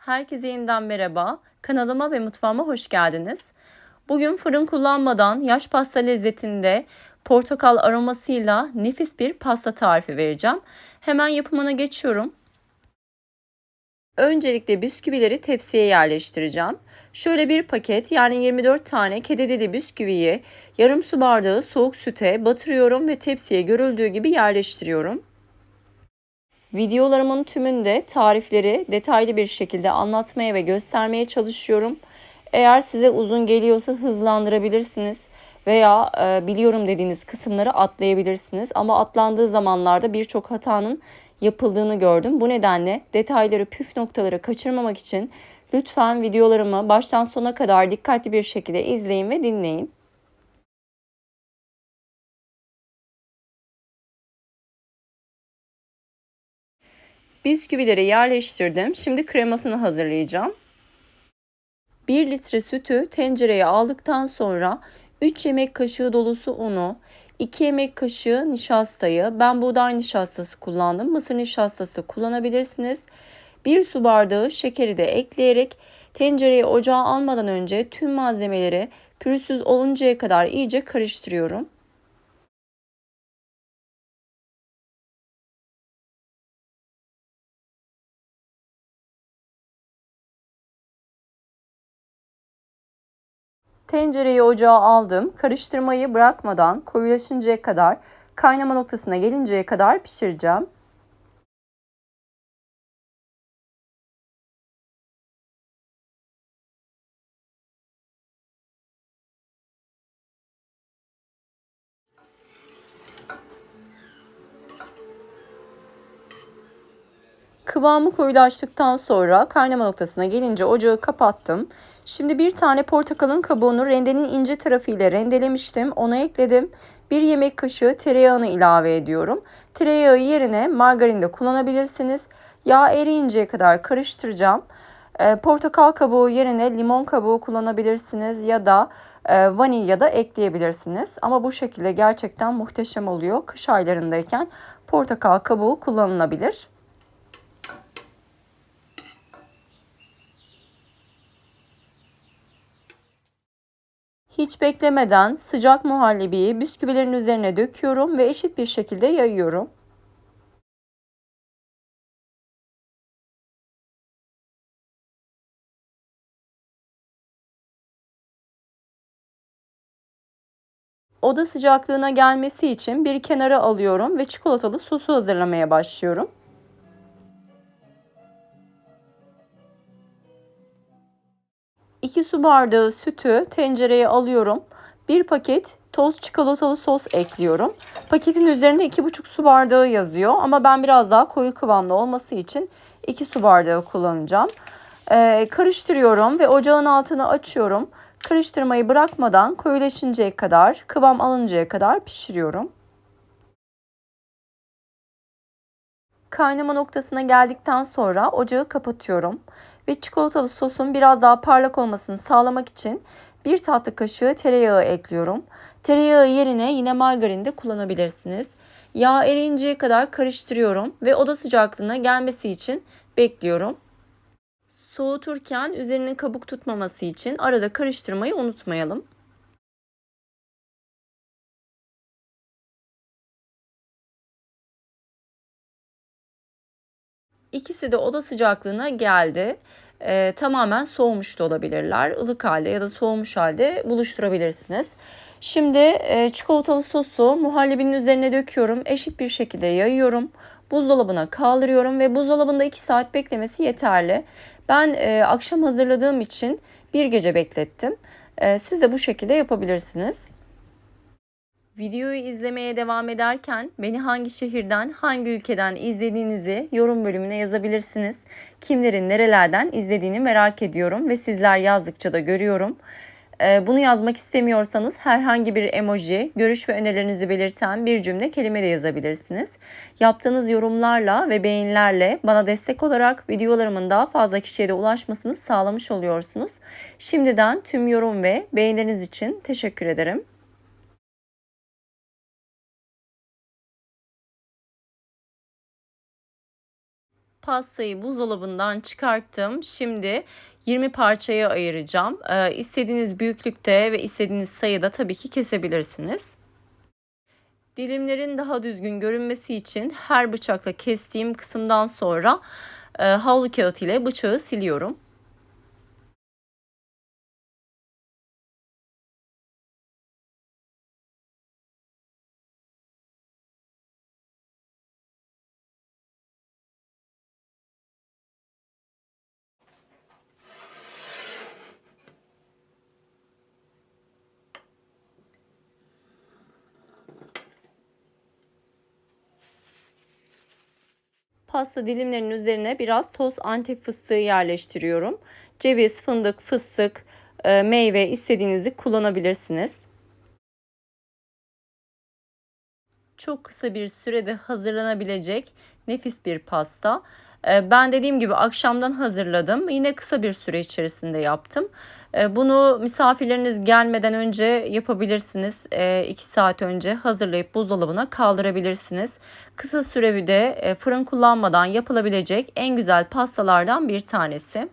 Herkese yeniden merhaba. Kanalıma ve mutfağıma hoş geldiniz. Bugün fırın kullanmadan yaş pasta lezzetinde portakal aromasıyla nefis bir pasta tarifi vereceğim. Hemen yapımına geçiyorum. Öncelikle bisküvileri tepsiye yerleştireceğim. Şöyle bir paket yani 24 tane kedi dili bisküviyi yarım su bardağı soğuk süte batırıyorum ve tepsiye görüldüğü gibi yerleştiriyorum. Videolarımın tümünde tarifleri detaylı bir şekilde anlatmaya ve göstermeye çalışıyorum. Eğer size uzun geliyorsa hızlandırabilirsiniz veya e, biliyorum dediğiniz kısımları atlayabilirsiniz. Ama atlandığı zamanlarda birçok hatanın yapıldığını gördüm. Bu nedenle detayları, püf noktaları kaçırmamak için lütfen videolarımı baştan sona kadar dikkatli bir şekilde izleyin ve dinleyin. Bisküvileri yerleştirdim. Şimdi kremasını hazırlayacağım. 1 litre sütü tencereye aldıktan sonra 3 yemek kaşığı dolusu unu, 2 yemek kaşığı nişastayı, ben buğday nişastası kullandım. Mısır nişastası kullanabilirsiniz. 1 su bardağı şekeri de ekleyerek tencereye ocağa almadan önce tüm malzemeleri pürüzsüz oluncaya kadar iyice karıştırıyorum. Tencereyi ocağa aldım. Karıştırmayı bırakmadan koyulaşıncaya kadar kaynama noktasına gelinceye kadar pişireceğim. Kıvamı koyulaştıktan sonra kaynama noktasına gelince ocağı kapattım. Şimdi bir tane portakalın kabuğunu rendenin ince tarafı ile rendelemiştim. Onu ekledim. Bir yemek kaşığı tereyağını ilave ediyorum. Tereyağı yerine margarin de kullanabilirsiniz. Yağ eriyinceye kadar karıştıracağım. E, portakal kabuğu yerine limon kabuğu kullanabilirsiniz ya da e, vanilya da ekleyebilirsiniz. Ama bu şekilde gerçekten muhteşem oluyor. Kış aylarındayken portakal kabuğu kullanılabilir. Hiç beklemeden sıcak muhallebiyi bisküvilerin üzerine döküyorum ve eşit bir şekilde yayıyorum. Oda sıcaklığına gelmesi için bir kenara alıyorum ve çikolatalı sosu hazırlamaya başlıyorum. 2 su bardağı sütü tencereye alıyorum. 1 paket toz çikolatalı sos ekliyorum. Paketin üzerinde 2,5 su bardağı yazıyor ama ben biraz daha koyu kıvamlı olması için 2 su bardağı kullanacağım. Ee, karıştırıyorum ve ocağın altını açıyorum. Karıştırmayı bırakmadan koyulaşıncaya kadar, kıvam alıncaya kadar pişiriyorum. Kaynama noktasına geldikten sonra ocağı kapatıyorum ve çikolatalı sosun biraz daha parlak olmasını sağlamak için bir tatlı kaşığı tereyağı ekliyorum. Tereyağı yerine yine margarin de kullanabilirsiniz. Yağ eriyinceye kadar karıştırıyorum ve oda sıcaklığına gelmesi için bekliyorum. Soğuturken üzerinin kabuk tutmaması için arada karıştırmayı unutmayalım. İkisi de oda sıcaklığına geldi. Ee, tamamen soğumuş da olabilirler. Ilık halde ya da soğumuş halde buluşturabilirsiniz. Şimdi e, çikolatalı sosu muhallebinin üzerine döküyorum. Eşit bir şekilde yayıyorum. Buzdolabına kaldırıyorum ve buzdolabında 2 saat beklemesi yeterli. Ben e, akşam hazırladığım için bir gece beklettim. E, siz de bu şekilde yapabilirsiniz. Videoyu izlemeye devam ederken beni hangi şehirden, hangi ülkeden izlediğinizi yorum bölümüne yazabilirsiniz. Kimlerin nerelerden izlediğini merak ediyorum ve sizler yazdıkça da görüyorum. Ee, bunu yazmak istemiyorsanız herhangi bir emoji, görüş ve önerilerinizi belirten bir cümle kelime de yazabilirsiniz. Yaptığınız yorumlarla ve beğenilerle bana destek olarak videolarımın daha fazla kişiye de ulaşmasını sağlamış oluyorsunuz. Şimdiden tüm yorum ve beğenileriniz için teşekkür ederim. Pastayı buzdolabından çıkarttım. Şimdi 20 parçaya ayıracağım. Ee, istediğiniz büyüklükte ve istediğiniz sayıda tabii ki kesebilirsiniz. Dilimlerin daha düzgün görünmesi için her bıçakla kestiğim kısımdan sonra e, havlu kağıt ile bıçağı siliyorum. Pasta dilimlerinin üzerine biraz toz antep fıstığı yerleştiriyorum. Ceviz, fındık, fıstık, e, meyve istediğinizi kullanabilirsiniz. Çok kısa bir sürede hazırlanabilecek nefis bir pasta. E, ben dediğim gibi akşamdan hazırladım. Yine kısa bir süre içerisinde yaptım. E, bunu misafirleriniz gelmeden önce yapabilirsiniz. 2 saat önce hazırlayıp buzdolabına kaldırabilirsiniz. Kısa sürede fırın kullanmadan yapılabilecek en güzel pastalardan bir tanesi.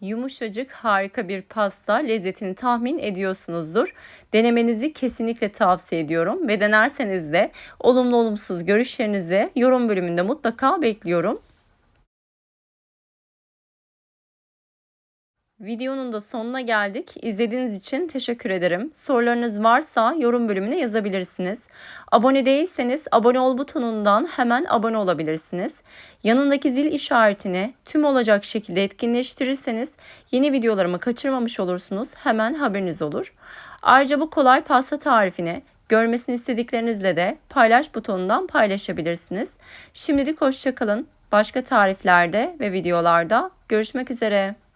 Yumuşacık harika bir pasta lezzetini tahmin ediyorsunuzdur. Denemenizi kesinlikle tavsiye ediyorum ve denerseniz de olumlu olumsuz görüşlerinizi yorum bölümünde mutlaka bekliyorum. Videonun da sonuna geldik. İzlediğiniz için teşekkür ederim. Sorularınız varsa yorum bölümüne yazabilirsiniz. Abone değilseniz abone ol butonundan hemen abone olabilirsiniz. Yanındaki zil işaretini tüm olacak şekilde etkinleştirirseniz yeni videolarımı kaçırmamış olursunuz. Hemen haberiniz olur. Ayrıca bu kolay pasta tarifini görmesini istediklerinizle de paylaş butonundan paylaşabilirsiniz. Şimdilik hoşçakalın. Başka tariflerde ve videolarda görüşmek üzere.